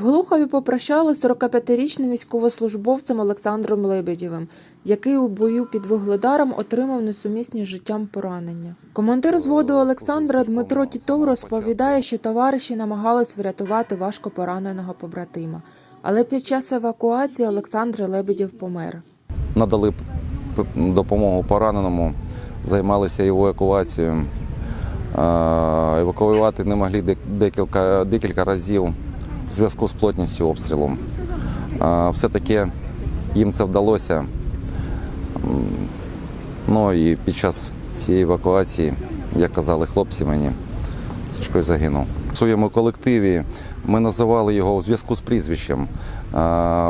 В Глухові попрощали 45-річним військовослужбовцем Олександром Лебедєвим, який у бою під Вугледаром отримав несумісні з життям поранення. Командир зводу Олександра Дмитро Тітов розповідає, що товариші намагались врятувати важко пораненого побратима. Але під час евакуації Олександр Лебедєв помер. надали допомогу пораненому, займалися його евакуацією. Евакуювати не могли декілька, декілька разів в зв'язку з плотністю обстрілу. Все-таки їм це вдалося. Ну і під час цієї евакуації, як казали хлопці мені, Сашко загинув. У своєму колективі ми називали його у зв'язку з прізвищем.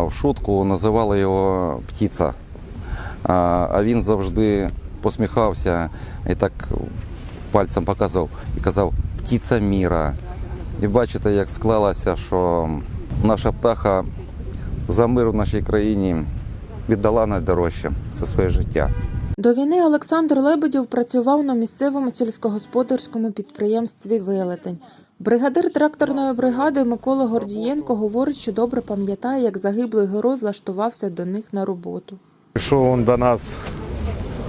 В шутку називали його птіця. А він завжди посміхався і так пальцем показував і казав птіця міра. І бачите, як склалося, що наша птаха за мир в нашій країні віддала найдорожче це своє життя. До війни Олександр Лебедєв працював на місцевому сільськогосподарському підприємстві Велетень. Бригадир тракторної бригади Микола Гордієнко говорить, що добре пам'ятає, як загиблий герой влаштувався до них на роботу. Прийшов він до нас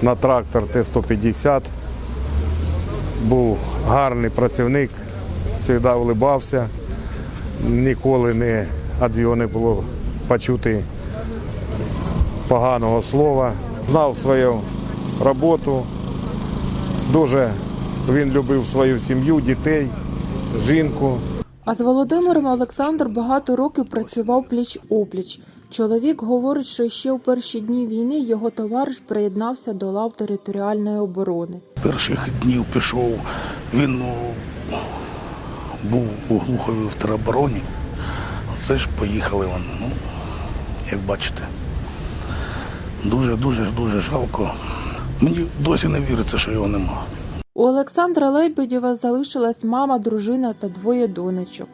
на трактор Т-150. Був гарний працівник, завжди улибався. Ніколи не від його не було почути поганого слова. Знав свою роботу. Дуже він любив свою сім'ю, дітей, жінку. А з Володимиром Олександр багато років працював пліч опліч. Чоловік говорить, що ще у перші дні війни його товариш приєднався до лав територіальної оборони. перших днів пішов. Він ну, був у Глухові в теробороні. Це ж поїхали вони. Ну, як бачите. Дуже, дуже, жалко. Мені досі не віриться, що його нема. У Олександра Лебедєва залишилась мама, дружина та двоє донечок.